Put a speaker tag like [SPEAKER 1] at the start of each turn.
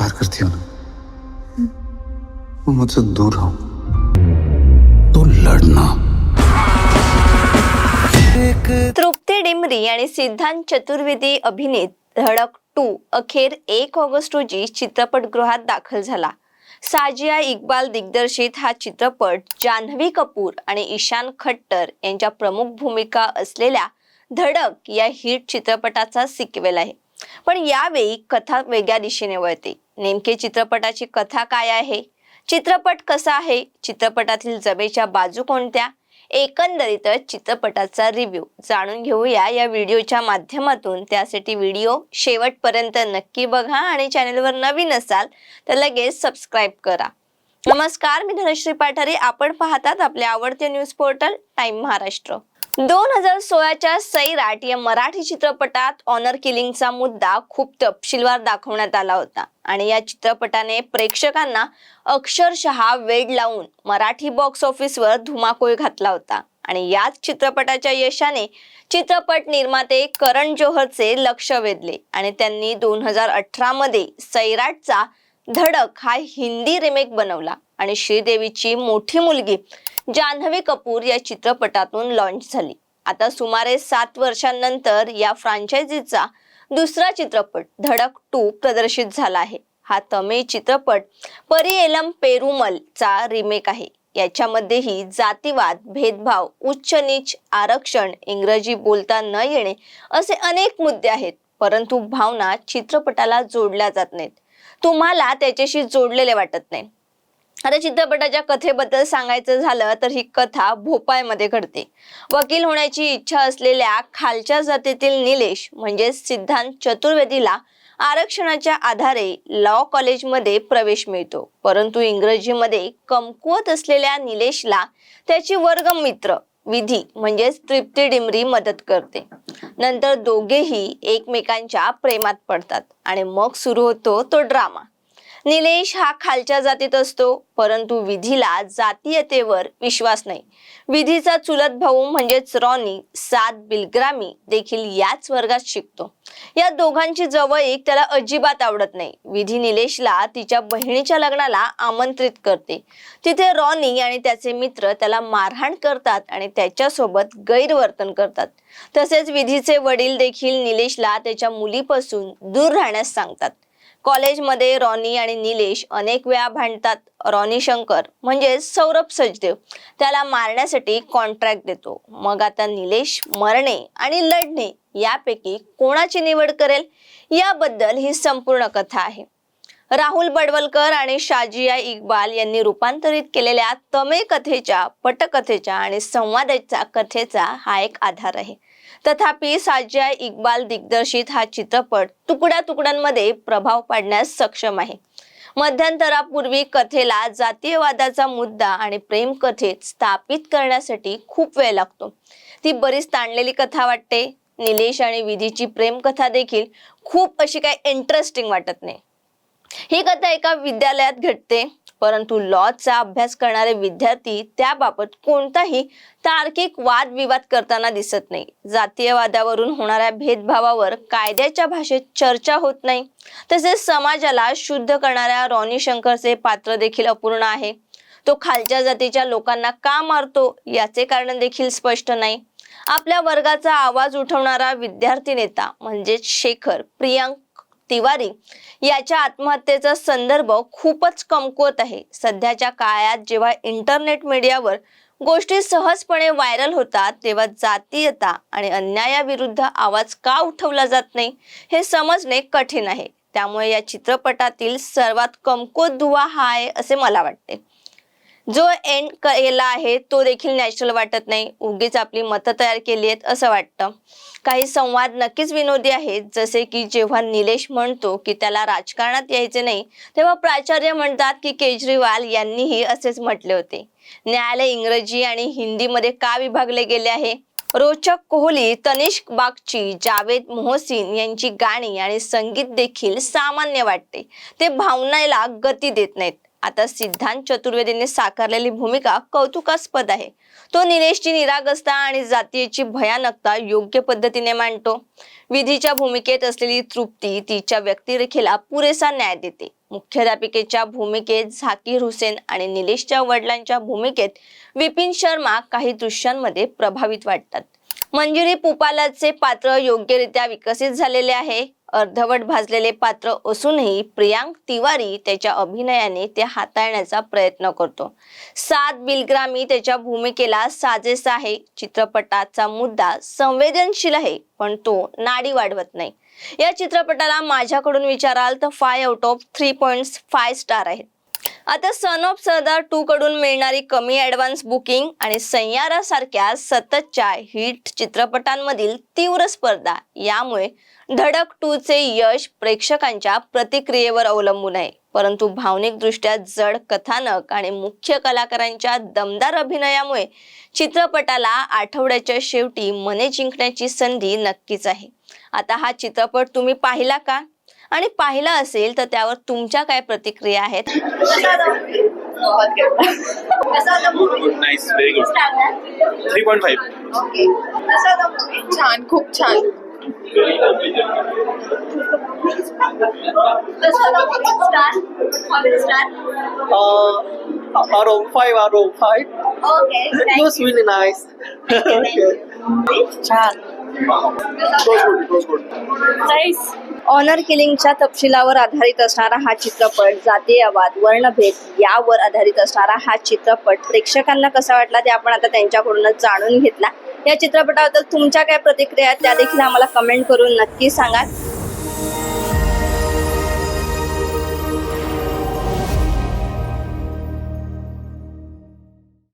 [SPEAKER 1] प्यार करती हो ना? वो मुझसे दूर रहो। तो लड़ना।
[SPEAKER 2] तृप्ती डिमरी आणि सिद्धांत चतुर्वेदी अभिनीत धडक टू अखेर एक ऑगस्ट रोजी चित्रपटगृहात दाखल झाला. साजिया इक्बाल दिग्दर्शित हा चित्रपट जान्हवी कपूर आणि ईशान खट्टर यांच्या प्रमुख भूमिका असलेल्या धडक या हिट चित्रपटाचा सिक्वेल आहे. पण यावेळी कथा वेगळ्या दिशेने वळते. नेमके चित्रपटाची कथा काय आहे? चित्रपट कसा आहे? चित्रपटातील जमेच्या बाजू कोणत्या? एकंदरीतच चित्रपटाचा रिव्ह्यू जाणून घेऊया या व्हिडिओच्या माध्यमातून. त्यासाठी व्हिडिओ शेवटपर्यंत नक्की बघा आणि चॅनलवर नवीन असाल तर लगेच सबस्क्राईब करा. नमस्कार मी धनश्री पाठारे. आपण पाहतात आपले आवडते न्यूज पोर्टल टाइम महाराष्ट्र दोन हजार सोळाच्या सैराट या मराठी चित्रपटात ऑनर किलिंगचा मुद्दा खूप तपशीलवार दाखवण्यात आला होता. आणि या चित्रपटाने प्रेक्षकांना अक्षरशः वेड लावून मराठी बॉक्स ऑफिसवर धुमाकूळ घातला होता. आणि याच चित्रपटाच्या यशाने चित्रपट निर्माते करण जोहरचे लक्ष वेधले. आणि त्यांनी दोन हजार अठरा मध्ये सैराटचा धडक हा हिंदी रिमेक बनवला आणि श्रीदेवीची मोठी मुलगी जान्हवी कपूर या चित्रपटातून लॉन्च झाली. आता सुमारे सात वर्षांनंतर या फ्रँचायझीचा दुसरा चित्रपट धडक टू प्रदर्शित झाला आहे. हा तमिळ चित्रपट परिएलम पेरुमल चा रिमेक आहे. याच्यामध्येही जातीवाद भेदभाव उच्च नीच आरक्षण इंग्रजी बोलता न येणे असे अनेक मुद्दे आहेत परंतु भावना चित्रपटाला जोडल्या जात नाहीत. तुम्हाला त्याच्याशी जोडलेले वाटत नाही. आता चित्रपटाच्या कथेबद्दल सांगायचं झालं तर ही कथा भोपाळमध्ये घडते. वकील होण्याची इच्छा असलेल्या खालच्या जातीतील निलेश म्हणजे सिद्धांत चतुर्वेदीला आरक्षणाच्या आधारे लॉ कॉलेजमध्ये प्रवेश मिळतो. परंतु इंग्रजीमध्ये कमकुवत असलेल्या निलेशला त्याची वर्गमित्र विधी म्हणजेच तृप्ती डिमरी मदत करते. नंतर दोघेही एकमेकांच्या प्रेमात पडतात आणि मग सुरू होतो तो ड्रामा. निलेश हा खालच्या जातीत असतो परंतु विधीला जातीयतेवर विश्वास नाही. विधीचा चुलत भाऊ म्हणजेच रॉनी सात बिलग्रामी देखील याच वर्गात शिकतो. या दोघांची जवळीक त्याला अजिबात आवडत नाही. विधी निलेशला तिच्या बहिणीच्या लग्नाला आमंत्रित करते. तिथे रॉनी आणि त्याचे मित्र त्याला मारहाण करतात आणि त्याच्यासोबत गैरवर्तन करतात. तसेच विधीचे वडील देखील निलेशला त्याच्या मुलीपासून दूर राहण्यास सांगतात. कॉलेजमध्ये रॉनी आणि निलेश अनेक वेळा भांडतात. रॉनी शंकर म्हणजेच सौरभ सचदेव. त्याला मारण्यासाठी कॉन्ट्रॅक्ट देतो. मग आता निलेश मरणे आणि लढणे यापैकी कोणाची निवड करेल? याबद्दल ही संपूर्ण कथा आहे. राहुल बडवलकर आणि शाजिया इक्बाल यांनी रूपांतरित केलेल्या तमे कथेच्या पटकथेच्या आणि संवादाच्या कथेचा हा एक आधार आहे. तथापि साजिया इक्बाल दिग्दर्शित हा चित्रपट तुकड्या तुकड्यांमध्ये प्रभाव पाडण्यास सक्षम आहे. मध्यंतरापूर्वी कथेला जातीयवादाचा मुद्दा आणि प्रेम कथेत स्थापित करण्यासाठी खूप वेळ लागतो. ती बरीच ताणलेली कथा वाटते. निलेश आणि विधीची प्रेम कथा देखील खूप अशी काही इंटरेस्टिंग वाटत नाही. ही कथा एका विद्यालयात घडते. परंतु लॉचा अभ्यास करणारे विद्यार्थी त्याबाबत कोणताही तार्किक वादविवाद करताना दिसत नाही. जातीयवादावरून होणाऱ्या भेदभावावर कायद्याच्या भाषेत चर्चा होत नाही. तसेच समाजाला शुद्ध करणाऱ्या रॉनी शंकरचे पात्र देखील अपूर्ण आहे. तो खालच्या जातीच्या लोकांना का मारतो याचे कारण देखील स्पष्ट नाही. आपल्या वर्गाचा आवाज उठवणारा विद्यार्थी नेता म्हणजेच शेखर प्रियांक तिवारी याच्या आत्महत्येचा संदर्भ खूपच कमकुवत आहे. सध्याच्या काळात जेव्हा इंटरनेट मीडियावर गोष्टी सहजपणे व्हायरल होतात तेव्हा जातीयता आणि अन्यायाविरुद्ध आवाज का उठवला जात नाही हे समजणे कठीण आहे. त्यामुळे या चित्रपटातील सर्वात कमकुवत दुवा हा आहे असे मला वाटते. जो एंड केला आहे तो देखील नॅचरल वाटत नाही. उगीच आपली मतं तयार केली आहेत असं वाटतं. काही संवाद नक्कीच विनोदी आहेत जसे की जेव्हा निलेश म्हणतो की त्याला राजकारणात यायचे नाही तेव्हा प्राचार्य म्हणतात की केजरीवाल यांनीही असेच म्हटले होते. न्यायालय इंग्रजी आणि हिंदीमध्ये का विभागले गेले आहे? रोचक कोहली तनिष्क बागची जावेद मोहसिन यांची गाणी आणि संगीत देखील सामान्य वाटते. ते भावनेला गती देत नाहीत. आता सिद्धांत चतुर्वेदीने साकारलेली भूमिका कौतुकास्पद आहे. तो निलेशची निरागसता आणि जातीयची भयानकता योग्य पद्धतीने मांडतो. विधीच्या भूमिकेत असलेली तृप्ती तिच्या व्यक्तिरेखेला पुरेसा न्याय देते. मुख्याध्यापिकेच्या भूमिकेत झाकीर हुसेन आणि निलेशच्या वडिलांच्या भूमिकेत विपिन शर्मा काही दृश्यांमध्ये प्रभावित वाटतात. मंजिरी पुपालाचे पात्र योग्यरित्या विकसित झालेले आहे. अर्धवट भाजलेले पात्र असूनही प्रियांक तिवारी त्याच्या अभिनयाने ते हाताळण्याचा प्रयत्न करतो. सात बिलग्रामी त्याच्या भूमिकेला साजेसा आहे. चित्रपटाचा मुद्दा संवेदनशील आहे पण तो नाडी वाढवत नाही. या चित्रपटाला माझ्याकडून विचाराल तर five out of three point five star आहेत. आता सन ऑफ सरदार टू कडून मिळणारी कमी ऍडव्हान्स बुकिंग आणि सय्यारा सारख्या सततच्या हिट चित्रपटांमधील तीव्र स्पर्धा यामुळे धडक टूचे यश प्रेक्षकांच्या प्रतिक्रियेवर अवलंबून आहे. परंतु भावनिकदृष्ट्या जड कथानक आणि मुख्य कलाकारांच्या दमदार अभिनयामुळे चित्रपटाला आठवड्याच्या शेवटी मने जिंकण्याची संधी नक्कीच आहे. आता हा चित्रपट तुम्ही पाहिला का? आणि पाहिला असेल तर त्यावर तुमच्या काय प्रतिक्रिया आहेत?
[SPEAKER 3] थ्री पॉईंट फाईव्ह
[SPEAKER 4] छान खूप छान.
[SPEAKER 5] Uh, around five, around five. It was really nice. okay.
[SPEAKER 2] Honour किलिंगच्या तपशिलावर आधारित असणारा हा चित्रपट जातीयवाद वर्णभेद यावर आधारित असणारा हा चित्रपट प्रेक्षकांना कसा वाटला ते आपण आता त्यांच्याकडूनच जाणून घेतला. या चित्रपटाबद्दल तुमच्या काय प्रतिक्रिया आहेत त्या देखील आम्हाला कमेंट करून नक्की सांगा